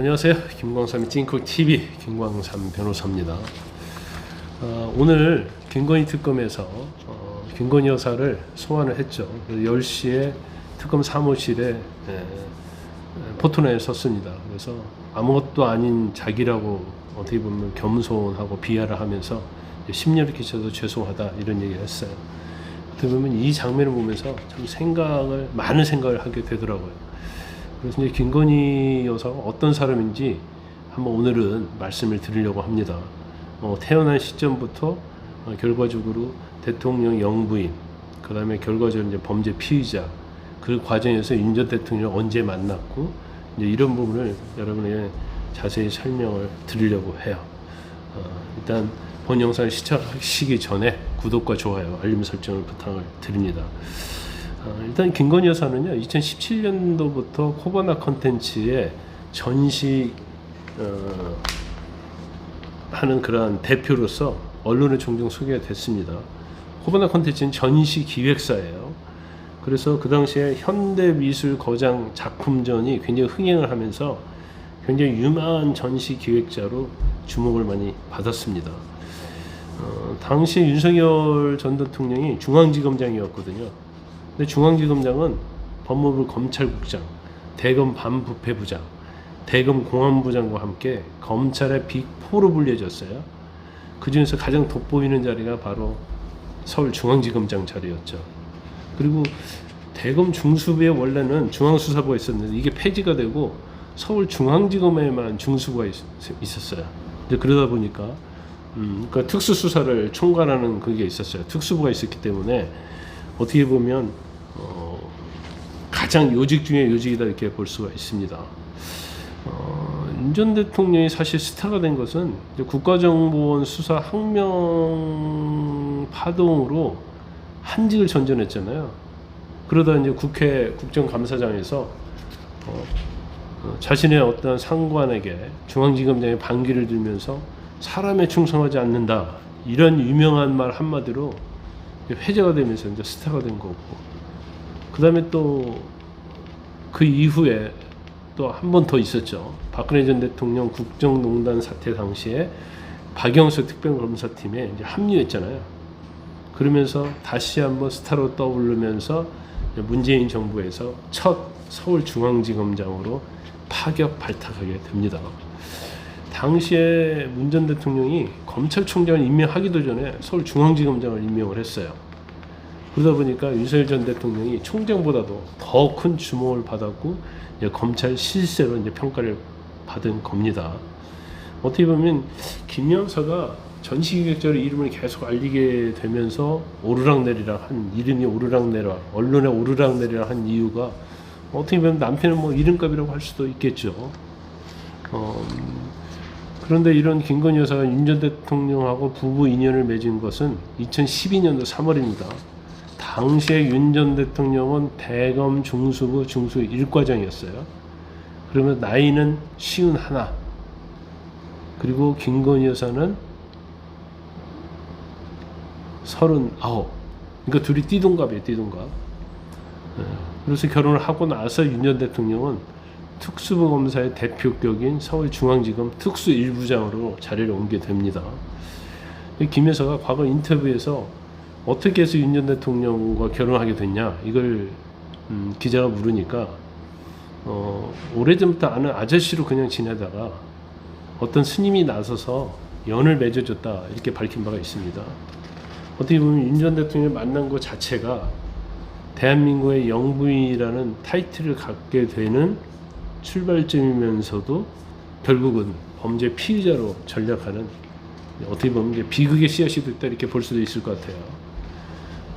안녕하세요. 김광삼의 찐콕 TV 김광삼 변호사입니다. 어, 오늘 김건희 특검에서 어, 김건희 여사를 소환을 했죠. 10시에 특검 사무실에 에, 에, 포토나에 섰습니다. 그래서 아무것도 아닌 자기라고 어떻게 보면 겸손하고 비하를 하면서 심려를 끼쳐서 죄송하다 이런 얘기를 했어요. 어떻게 보면 이 장면을 보면서 참 생각을 많은 생각을 하게 되더라고요. 그래서 이제 김건희 여사가 어떤 사람인지 한번 오늘은 말씀을 드리려고 합니다. 어, 태어난 시점부터 어, 결과적으로 대통령 영부인, 그 다음에 결과적으로 이제 범죄 피의자, 그 과정에서 윤 전 대통령을 언제 만났고 이제 이런 부분을 여러분에게 자세히 설명을 드리려고 해요. 어, 일단 본 영상을 시청하시기 전에 구독과 좋아요, 알림 설정을 부탁을 드립니다. 어, 일단 김건희 여사는요 2017년도부터 코바나 컨텐츠의 전시 어, 하는 그러한 대표로서 언론에 종종 소개가 됐습니다. 코바나 컨텐츠는 전시 기획사예요. 그래서 그 당시에 현대 미술 거장 작품전이 굉장히 흥행을 하면서 굉장히 유망한 전시 기획자로 주목을 많이 받았습니다. 어, 당시 윤석열 전 대통령이 중앙지검장이었거든요. 근데 중앙지검장은 법무부 검찰국장, 대검 반부패부장, 대검 공안부장과 함께 검찰의 빅4로 불려졌어요. 그 중에서 가장 돋보이는 자리가 바로 서울중앙지검장 자리였죠. 그리고 대검 중수부에 원래는 중앙수사부가 있었는데 이게 폐지가 되고 서울중앙지검에만 중수부가 있, 있었어요. 이제 그러다 보니까 음, 그러니까 특수수사를 총괄하는 그게 있었어요. 특수부가 있었기 때문에 어떻게 보면 어, 가장 요직 중에 요직이다 이렇게 볼 수가 있습니다. 어, 윤전 대통령이 사실 스타가 된 것은 국가정보원 수사 항명 파동으로 한직을 전전했잖아요. 그러다 이제 국회 국정감사장에서 어, 어, 자신의 어떤 상관에게 중앙지검장의 반기를 들면서 사람에 충성하지 않는다 이런 유명한 말 한마디로 회자가 되면서 이제 스타가 된 거고. 그 다음에 또 그 이후에 또 한 번 더 있었죠. 박근혜 전 대통령 국정농단 사태 당시에 박영수 특별검사팀에 이제 합류했잖아요. 그러면서 다시 한번 스타로 떠오르면서 문재인 정부에서 첫 서울중앙지검장으로 파격 발탁하게 됩니다. 당시에 문 전 대통령이 검찰총장을 임명하기도 전에 서울중앙지검장을 임명을 했어요. 그러다 보니까 윤석열 전 대통령이 총장보다도 더 큰 주목을 받았고 검찰 실세로 이제 평가를 받은 겁니다. 어떻게 보면 김 여사가 전시기획자로 이름을 계속 알리게 되면서 오르락내리락 한 이름이 오르락내리락 언론에 오르락내리락 한 이유가 어떻게 보면 남편은 뭐 이름값이라고 할 수도 있겠죠. 어, 그런데 이런 김건희 여사가 윤전 대통령하고 부부 인연을 맺은 것은 2012년도 3월입니다. 당시에 윤 전 대통령은 대검 중수부 중수 1과장이었어요. 그러면 나이는 쉬운 하나. 그리고 김건희 여사는 서른아홉. 그러니까 둘이 띠동갑이에요, 띠동갑. 예. 그래서 결혼을 하고 나서 윤 전 대통령은 특수부 검사의 대표격인 서울중앙지검 특수 1부장으로 자리를 옮게 됩니다. 김 여사가 과거 인터뷰에서 어떻게 해서 윤 전 대통령과 결혼하게 됐냐 이걸 음, 기자가 물으니까 어, 오래전부터 아는 아저씨로 그냥 지내다가 어떤 스님이 나서서 연을 맺어줬다 이렇게 밝힌 바가 있습니다. 어떻게 보면 윤 전 대통령을 만난 것 자체가 대한민국의 영부인이라는 타이틀을 갖게 되는 출발점이면서도 결국은 범죄 피의자로 전락하는 어떻게 보면 이제 비극의 씨앗이 됐다 이렇게 볼 수도 있을 것 같아요.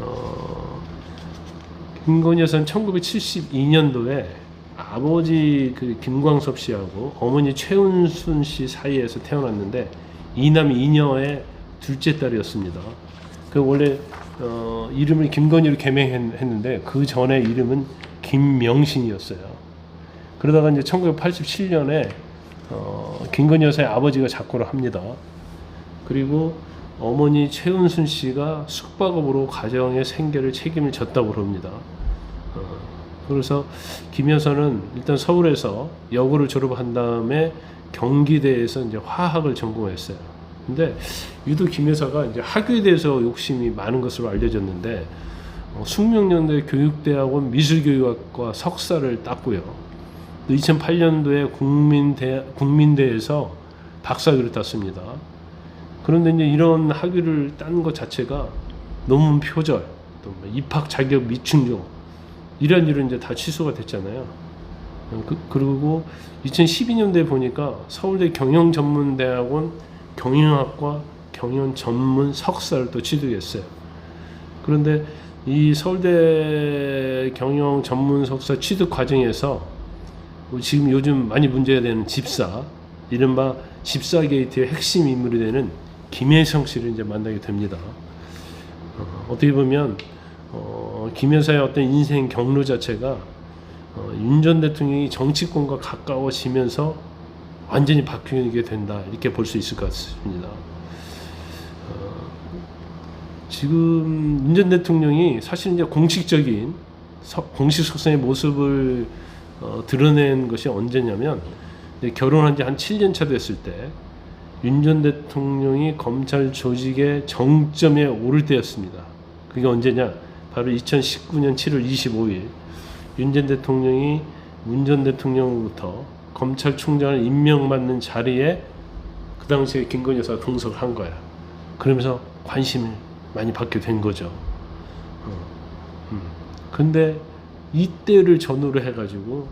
어, 김건희 여사는 1972년도에 아버지 그 김광섭 씨하고 어머니 최은순 씨 사이에서 태어났는데 이남 이녀의 둘째 딸이었습니다. 그 원래 어, 이름을 김건희로 개명했는데 그 전에 이름은 김명신이었어요. 그러다가 이제 1987년에 어, 김건희 여사의 아버지가 작고를 합니다. 그리고 어머니 최은순 씨가 숙박업으로 가정의 생계를 책임을 졌다고 그럽니다. 어, 그래서 김 여사는 일단 서울에서 여고를 졸업한 다음에 경기대에서 이제 화학을 전공했어요. 근데 유독 김 여사가 이제 학교에 대해서 욕심이 많은 것으로 알려졌는데 어, 숙명여대 교육대학원 미술교육학과 석사를 땄고요. 2008년도에 국민대 국민대에서 박사학위를 땄습니다. 그런데 이제 이런 학위를 딴 것 자체가 논문 표절, 또뭐 입학 자격 미충족 이런 일은 이제 다 취소가 됐잖아요. 어, 그, 그리고 2012년도에 보니까 서울대 경영전문대학원 경영학과 경영 전문 석사를 또 취득했어요. 그런데 이 서울대 경영 전문 석사 취득 과정에서 뭐 지금 요즘 많이 문제가 되는 집사, 이른바 집사 게이트의 핵심 인물이 되는 김혜성 씨를 이제 만나게 됩니다. 어, 어떻게 보면 어, 김 여사의 어떤 인생 경로 자체가 어, 윤전 대통령이 정치권과 가까워지면서 완전히 바뀌게 된다 이렇게 볼 수 있을 것 같습니다. 어, 지금 윤 전 대통령이 사실 이제 공식적인 서- 공식 석상의 모습을 어, 드러낸 것이 언제냐면 결혼한 지 한 7년 차 됐을 때 윤 전 대통령이 검찰 조직의 정점에 오를 때였습니다. 그게 언제냐? 바로 2019년 7월 25일 윤 전 대통령이 문 전 대통령으로부터 검찰총장을 임명받는 자리에 그 당시에 김건희 여사가 동석을 한 거야. 그러면서 관심을 많이 받게 된 거죠. 어, 음. 이때를 전후로 해가지고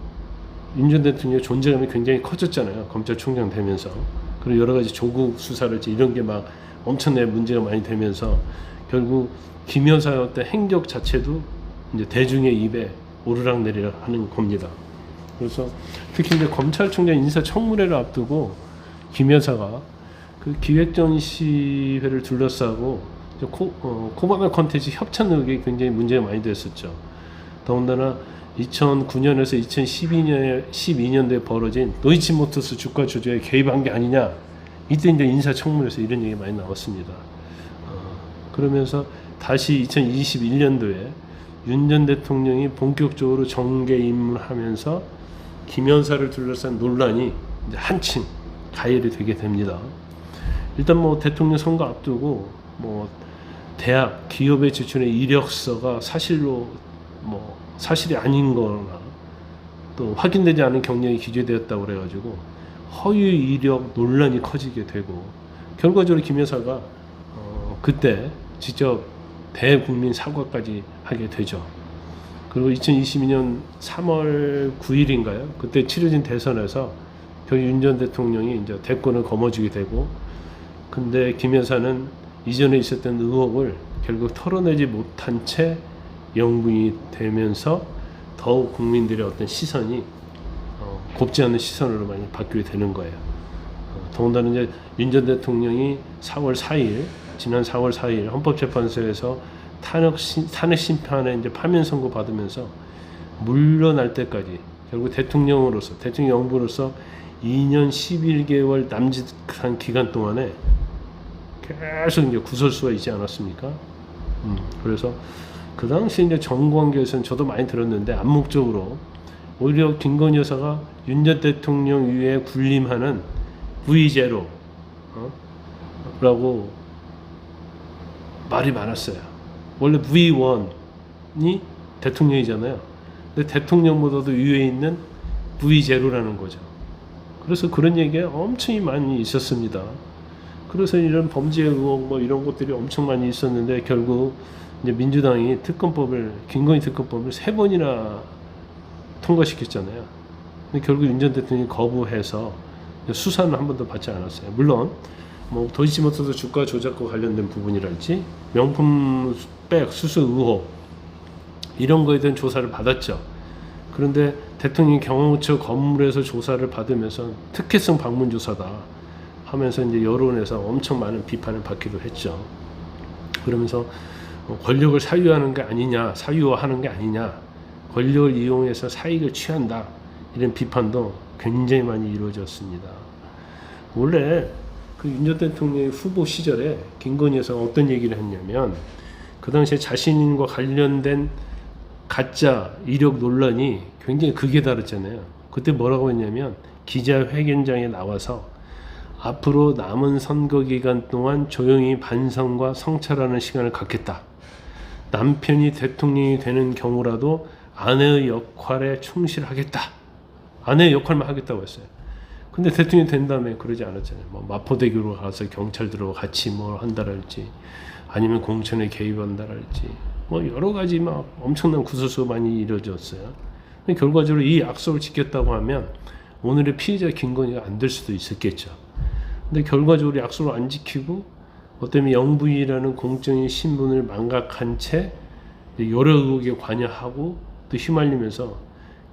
윤전 대통령의 존재감이 굉장히 커졌잖아요. 검찰총장 되면서. 그리고 여러 가지 조국 수사를 이런 게 막 엄청나게 문제가 많이 되면서 결국 김 여사의 어떤 행적 자체도 이제 대중의 입에 오르락 내리락 하는 겁니다. 그래서 특히 이제 검찰총장 인사청문회를 앞두고 김 여사가 그 기획전시회를 둘러싸고 코, 어, 코바나 컨텐츠 협찬 의혹이 굉장히 문제가 많이 됐었죠. 더군다나 2009년에서 2012년에 12년도에 벌어진 노이치모터스 주가 조작에 개입한 게 아니냐. 이때 이제 인사청문회에서 이런 얘기 많이 나왔습니다. 어, 그러면서 다시 2021년도에 윤 전 대통령이 본격적으로 정계 입문하면서 김연사를 둘러싼 논란이 이제 한층 가열이 되게 됩니다. 일단 뭐 대통령 선거 앞두고 뭐 대학 기업에 제출한 이력서가 사실로 뭐 사실이 아닌 거나 또 확인되지 않은 경력이 기재되었다고 그래가지고 허위 이력 논란이 커지게 되고 결과적으로 김 여사가 어, 그때 직접 대국민 사과까지 하게 되죠. 그리고 2022년 3월 9일인가요? 그때 치러진 대선에서 결국 윤전 대통령이 이제 대권을 거머쥐게 되고 근데 김 여사는 이전에 있었던 의혹을 결국 털어내지 못한 채 영부인이 되면서 더욱 국민들의 어떤 시선이 어, 곱지 않은 시선으로 많이 바뀌게 되는 거예요. 어, 더군다나 이제 윤 전 대통령이 4월 4일 지난 4월 4일 헌법재판소에서 탄핵 심, 탄핵 심판에 이제 파면 선고 받으면서 물러날 때까지 결국 대통령으로서 대통령 영부로서 2년 11개월 남짓한 기간 동안에 계속 이제 구설수가 있지 않았습니까? 음, 그래서 그 당시 이제 정관계에서는 저도 많이 들었는데 암묵적으로 오히려 김건희 여사가 윤전 대통령 위에 군림하는 V0 어? 라고 말이 많았어요. 원래 V1이 대통령이잖아요. 근데 대통령보다도 위에 있는 V0라는 거죠. 그래서 그런 얘기가 엄청 많이 있었습니다. 그래서 이런 범죄 의혹 뭐 이런 것들이 엄청 많이 있었는데 결국 이제 민주당이 특검법을 김건희 특검법을 세 번이나 통과시켰잖아요. 근데 결국 윤전 대통령이 거부해서 수사는 한 번도 받지 않았어요. 물론 뭐 도이치모터스 주가 조작과 관련된 부분이랄지 명품 백 수수 의혹 이런 거에 대한 조사를 받았죠. 그런데 대통령이 경호처 건물에서 조사를 받으면서 특혜성 방문 조사다 하면서 이제 여론에서 엄청 많은 비판을 받기도 했죠. 그러면서 어, 권력을 사유하는 게 아니냐, 사유화하는 게 아니냐, 권력을 이용해서 사익을 취한다 이런 비판도 굉장히 많이 이루어졌습니다. 원래 그 윤전 대통령의 후보 시절에 김건희 여사가 어떤 얘기를 했냐면 그 당시에 자신과 관련된 가짜 이력 논란이 굉장히 극에 달했잖아요. 그때 뭐라고 했냐면 기자회견장에 나와서 앞으로 남은 선거 기간 동안 조용히 반성과 성찰하는 시간을 갖겠다. 남편이 대통령이 되는 경우라도 아내의 역할에 충실하겠다. 아내의 역할만 하겠다고 했어요. 근데 대통령이 된 다음에 그러지 않았잖아요. 뭐 마포대교로 가서 경찰들하고 같이 뭘 한다랄지 아니면 공천에 개입한다랄지 뭐 여러 가지 막 엄청난 구설수가 많이 이루어졌어요. 결과적으로 이 약속을 지켰다고 하면 오늘의 피해자 김건희가 안 될 수도 있었겠죠. 근데 결과적으로 약속을 안 지키고 어때면 영부인이라는 공적인 신분을 망각한 채 여러 의혹에 관여하고 또 휘말리면서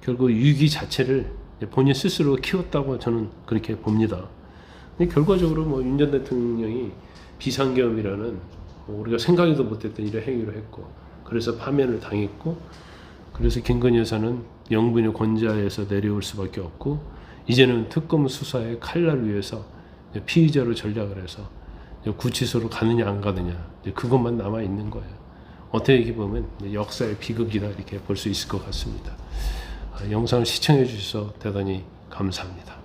결국 위기 자체를 본인 스스로 키웠다고 저는 그렇게 봅니다. 근데 결과적으로 뭐 윤 전 대통령이 비상계엄이라는 뭐 우리가 생각해도 못했던 이런 행위를 했고 그래서 파면을 당했고 그래서 김건희 여사는 영부인의 권좌에서 내려올 수밖에 없고 이제는 특검 수사의 칼날을 위해서 피의자로 전략을 해서 구치소로 가느냐 안 가느냐 그것만 남아 있는 거예요. 어떻게 보면 역사의 비극이다 이렇게 볼 수 있을 것 같습니다. 아, 영상을 시청해 주셔서 대단히 감사합니다.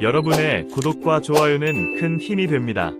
여러분의 구독과 좋아요는 큰 힘이 됩니다.